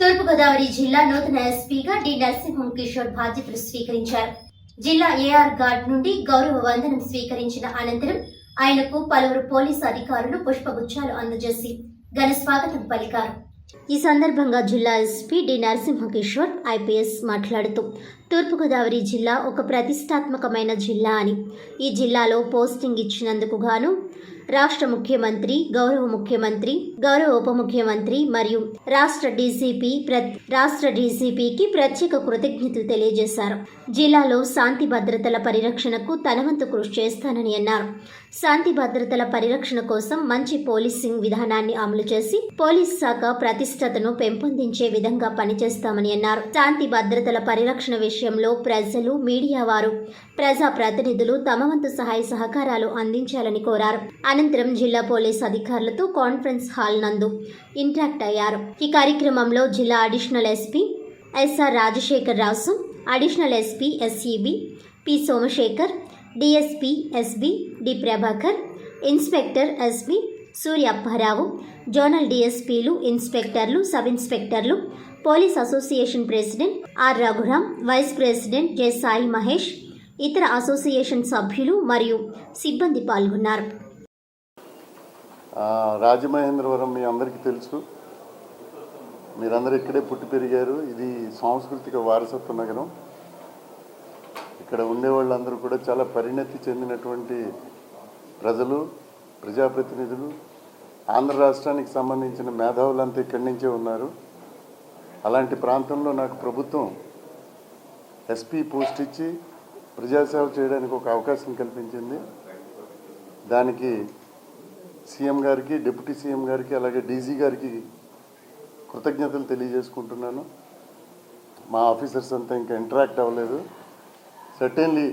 తూర్పుగోదావరి జిల్లా నూతన ఎస్పీగా డి నరసింహం కిషోర్ బాధ్యతలు స్వీకరించారు. జిల్లా ఏఆర్ గార్డ్ నుండి గౌరవ వందనం స్వీకరించిన అనంతరం ఆయనకు పలువురు పోలీసు అధికారులు పుష్పగుచ్చాలు అందజేసి ఘన స్వాగతం పలికారు. ఈ సందర్భంగా జిల్లా SP D Narasimha Kishore IPS మాట్లాడుతూ తూర్పుగోదావరి జిల్లా ఒక ప్రతిష్టాత్మకమైన జిల్లా అని. ఈ జిల్లాలో పోస్టింగ్ ఇచ్చినందుకు గాను రాష్ట్ర ముఖ్యమంత్రి గౌరవ ముఖ్యమంత్రి గౌరవ ఉప ముఖ్యమంత్రి మరియు రాష్ట్ర డీసీపీ ప్ర- రాష్ట్ర డీసీపీకి ప్రత్యేక కృతజ్ఞతలు తెలియజేశారు. జిల్లాలో శాంతి భద్రతల పరిరక్షణకు తనవంతు కృషి చేస్తానని అన్నారు. శాంతి భద్రతల పరిరక్షణ కోసం మంచి పోలీసింగ్ విధానాన్ని అమలు చేసి పోలీస్ శాఖ ప్రతిష్టతను పెంపొందించే విధంగా పనిచేస్తామని అన్నారు. శాంతి భద్రతల పరిరక్షణ విషయంలో ప్రజలు మీడియా వారు ప్రజా ప్రతినిధులు తమ వంతు సహాయ సహకారాలు అందించాలని కోరారు. అనంతరం జిల్లా పోలీస్ అధికారులతో కాన్ఫరెన్స్ హాల్ నందు ఇంటరాక్ట్ అయ్యారు. ఈ కార్యక్రమంలో జిల్లా additional SP SR Rajasekhar Rasu additional SP SEB P Somasekhar DSP SB D Prabhakar inspector SB Surya Apparao zonal డిఎస్పీలు ఇన్స్పెక్టర్లు sub ఇన్స్పెక్టర్లు police association president R Raghuram vice president J Sai Mahesh ఇతర association సభ్యులు మరియు సిబ్బంది పాల్గొన్నారు. రాజమహేంద్రవరం మీ అందరికీ తెలుసు. మీరందరూ ఇక్కడే పుట్టి పెరిగారు. ఇది సాంస్కృతిక వారసత్వ నగరం. ఇక్కడ ఉండే వాళ్ళందరూ కూడా చాలా పరిణతి చెందినటువంటి ప్రజలు ప్రజాప్రతినిధులు. ఆంధ్ర రాష్ట్రానికి సంబంధించిన మేధావులంతా ఇక్కడి నుంచే ఉన్నారు. అలాంటి ప్రాంతంలో నాకు ప్రభుత్వం ఎస్పీ పోస్ట్ ఇచ్చి ప్రజాసేవ చేయడానికి ఒక అవకాశం కల్పించింది. దానికి సీఎం గారికి డిప్యూటీ సీఎం గారికి అలాగే డీజీ గారికి కృతజ్ఞతలు తెలియజేసుకుంటున్నాను. మా ఆఫీసర్స్ అంతా ఇంకా ఇంటరాక్ట్ అవ్వలేదు. సర్టెన్లీ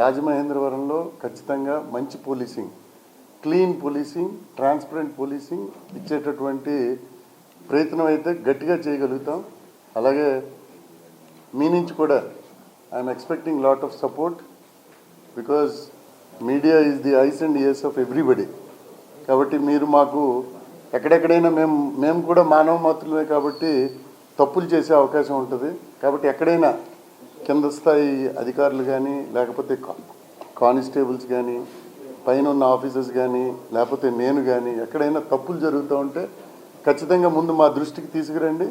రాజమహేంద్రవరంలో ఖచ్చితంగా మంచి policing clean policing transparent policing ఇచ్చేటటువంటి ప్రయత్నం అయితే గట్టిగా చేయగలుగుతాం. అలాగే మీ నుంచి కూడా I'm expecting lot of support because media is the eyes and ears of everybody కాబట్టి మీరు మాకు ఎక్కడెక్కడైనా మేము మేము కూడా మానవ మాత్రమే కాబట్టి తప్పులు చేసే అవకాశం ఉంటుంది. కాబట్టి ఎక్కడైనా కింద స్థాయి అధికారులు కానీ లేకపోతే కా- కానిస్టేబుల్స్ కానీ పైన ఉన్న ఆఫీసర్స్ కానీ లేకపోతే నేను కానీ ఎక్కడైనా తప్పులు జరుగుతూ ఉంటే ఖచ్చితంగా ముందు మా దృష్టికి తీసుకురండి.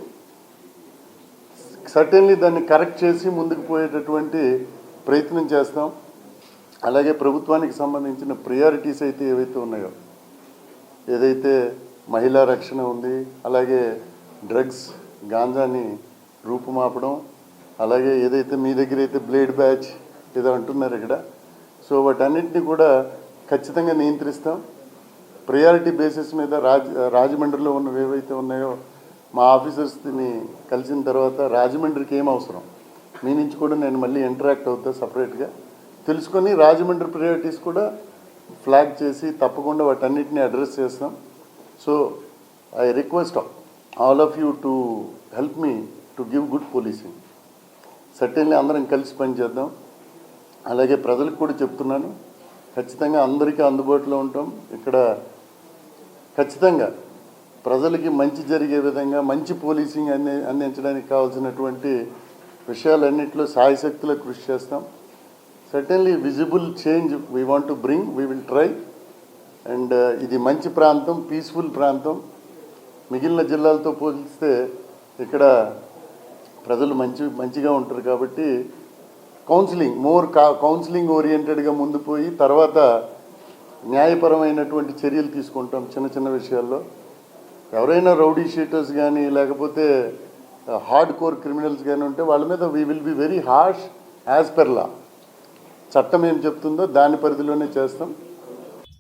సర్టెన్లీ దాన్ని కరెక్ట్ చేసి ముందుకు పోయేటటువంటి ప్రయత్నం చేస్తాం. అలాగే ప్రభుత్వానికి సంబంధించిన ప్రియారిటీస్ అయితే ఏవైతే ఉన్నాయో ఏదైతే మహిళా రక్షణ ఉంది అలాగే డ్రగ్స్ గాంజాని రూపుమాపడం అలాగే ఏదైతే మీ దగ్గర అయితే బ్లేడ్ బ్యాచ్ ఏదో అంటున్నారు ఇక్కడ సో వాటన్నిటిని కూడా ఖచ్చితంగా నియంత్రిస్తాం. ప్రయారిటీ బేసిస్ మీద రాజ్ రాజమండ్రిలో ఉన్నవి ఏవైతే ఉన్నాయో మా ఆఫీసర్స్ని కలిసిన తర్వాత రాజమండ్రికి ఏం అవసరం? మీ నుంచి కూడా నేను మళ్ళీ ఇంటరాక్ట్ అవుతా సపరేట్గా తెలుసుకొని రాజమండ్రి ప్రయారిటీస్ కూడా ఫ్లాగ్ చేసి తప్పకుండా వాటన్నిటిని అడ్రస్ చేస్తాం. So I request all of you to help me to give good policing certainly అందరం కలిసి పనిచేద్దాం అలాగే ప్రజలకు కూడా చెప్తున్నాను. ఖచ్చితంగా అందరికీ అందుబాటులో ఉంటాం. ఇక్కడ ఖచ్చితంగా ప్రజలకి మంచి జరిగే విధంగా మంచి పోలీసింగ్ అంది అందించడానికి కావాల్సినటువంటి విషయాలన్నింటిలో సాయశక్తిలో కృషి చేస్తాం. Certainly visible change we want to bring we will try and ఇది మంచి ప్రాంతం పీస్ఫుల్ ప్రాంతం. మిగిలిన జిల్లాలతో పోలిస్తే ఇక్కడ ప్రజలు మంచి మంచిగా ఉంటారు కాబట్టి కౌన్సిలింగ్ మోర్ కా కౌన్సిలింగ్ ఓరియంటెడ్గా ముందు పోయి తర్వాత న్యాయపరమైనటువంటి చర్యలు తీసుకుంటాం చిన్న చిన్న విషయాల్లో. ఎవరైనా రౌడీ షీటర్స్ కానీ లేకపోతే హార్డ్ కోర్ క్రిమినల్స్ కానీ ఉంటే వాళ్ళ మీద we will be very harsh as per law చట్టం ఏం చెప్తుందో దాని పరిధిలోనే చేస్తాం.